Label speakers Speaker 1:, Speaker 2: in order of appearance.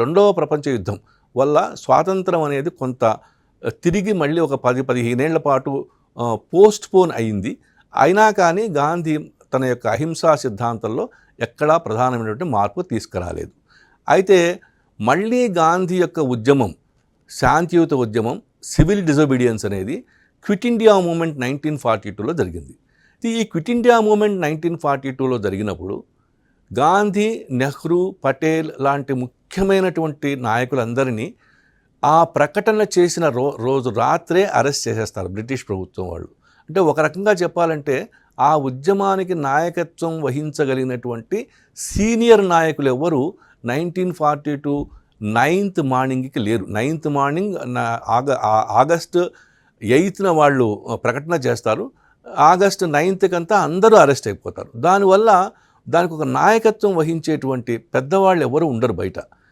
Speaker 1: రెండవ ప్రపంచ యుద్ధం వల్ల స్వాతంత్రం అనేది కొంత తిరిగి మళ్ళీ ఒక పది పదిహేనేళ్ళ పాటు పోస్ట్ పోన్ అయింది. అయినా కానీ గాంధీ తన యొక్క అహింసా సిద్ధాంతంలో ఎక్కడా ప్రధానమైనటువంటి మార్పు తీసుకురాలేదు. అయితే మళ్ళీ గాంధీ యొక్క ఉద్యమం శాంతియుత ఉద్యమం సివిల్ డిజోబీడియన్స్ అనేది quit India movement nineteen forty టూలో జరిగింది. ఈ quit India movement nineteen forty టూలో జరిగినప్పుడు గాంధీ నెహ్రూ పటేల్ లాంటి ముఖ్యమైనటువంటి నాయకులందరినీ ఆ ప్రకటన చేసిన రో రోజు రాత్రే అరెస్ట్ చేసేస్తారు బ్రిటిష్ ప్రభుత్వం వాళ్ళు. అంటే ఒక రకంగా చెప్పాలంటే ఆ ఉద్యమానికి నాయకత్వం వహించగలిగినటువంటి సీనియర్ నాయకులు ఎవ్వరు నైన్టీన్ ఫార్టీ టూ నైన్త్ మార్నింగ్కి లేరు. నైన్త్ మార్నింగ్ ఆగ ఆగస్టు ఎయిత్న వాళ్ళు ప్రకటన చేస్తారు. ఆగస్టు నైన్త్కంతా అందరూ అరెస్ట్ అయిపోతారు. దానివల్ల దానికి ఒక నాయకత్వం వహించేటువంటి పెద్దవాళ్ళు ఎవరు ఉండరు బయట.